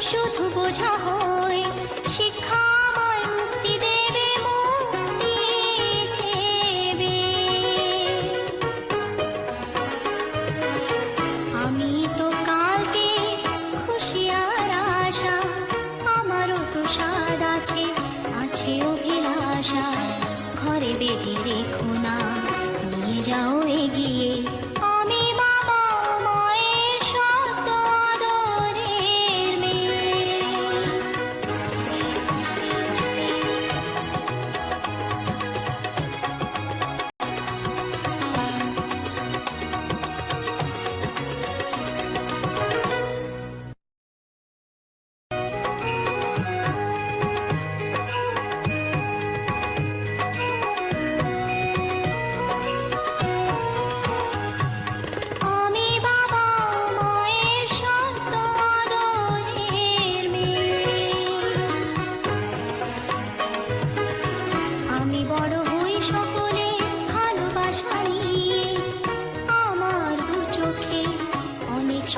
শুধু বোঝা হয়ে শিক্ষা মুক্তি দেবে মুক্তি দেবে। আমি তো কালকে খুশি আর আশা, আমারও তো স্বাদ আছে আছে অভিলাষা। ঘরে বেঁধে রেখো না, নিয়ে যাও এগিয়ে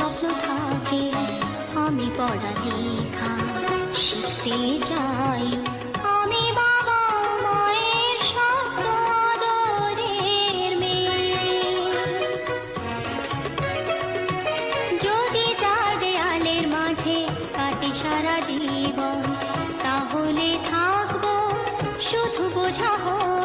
স্বপ্ন থাকে, আমি শিখতে যদি দেয়ালের মাঝে কাটে সারা জীবন, তাহলে থাকব শুধু বোঝা হয়ে।